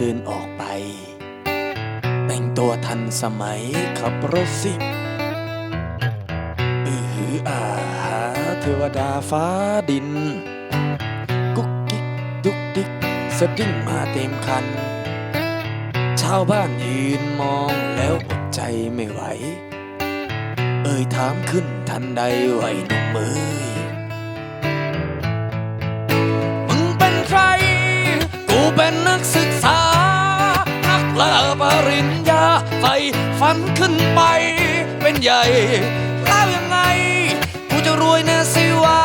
เดินออกไป แต่งตัวทันสมัยขับรถสิบอือหืออาหาเทวดาฟ้าดิน กุ๊กกิ๊กดุกดิกสดิ้งมาเต็มคัน ชาวบ้านยืนมองแล้วอดใจไม่ไหว เอ่ยถามขึ้นทันใดไหวหนุ่มเอ้ย ไฟฝันขึ้นไป เป็นใหญ่แล้วยังไง กูจะรวยแน่สิวะ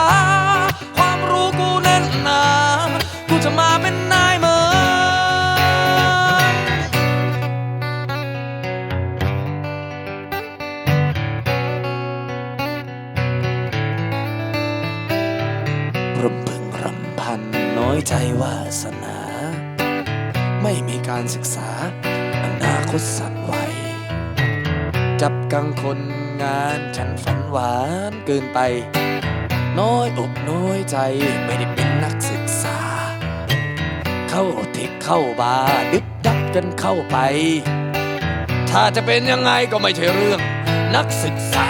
ความรู้กูแน่นหนา กูจะมาเป็นนายเมืองรำพึงรำพันน้อยใจวาสนา ไม่มีการศึกษาอนา คตสั่นไหวจับกังคนงานฉันฝันหวานเกินไป น้อยอกน้อยใจไม่ได้เป็นนักศึกษา เข้าเทคเข้าบาร์ดึบดับกันเข้าไป ถ้าจะเป็นยังไงก็ไม่ใช่เรื่องนักศึกษา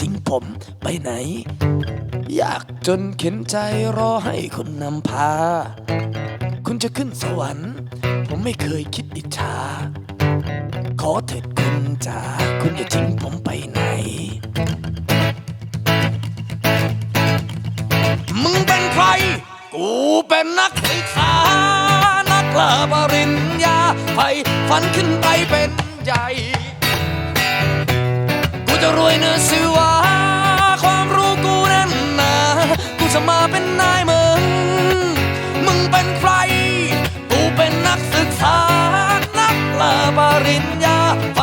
ทิ้งผมไปไหน อยากจนเข็นใจรอให้คุณนำพา คุณจะขึ้นสวรรค์ ผมไม่เคยคิดอิจฉาขอเถิดคุณจ๋าคุณอย่าทิ้งผมไปไหน มึงเป็นใคร กูเป็นนักศึกษา นักล่าปริญญาไฟฝันขึ้นไปเป็นใหญ่ กูจะรวยเนื้อสิว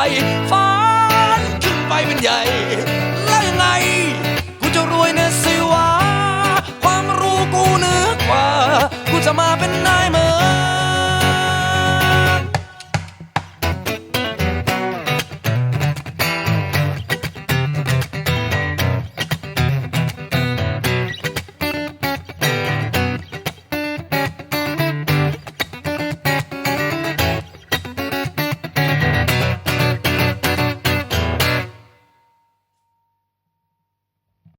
กูเ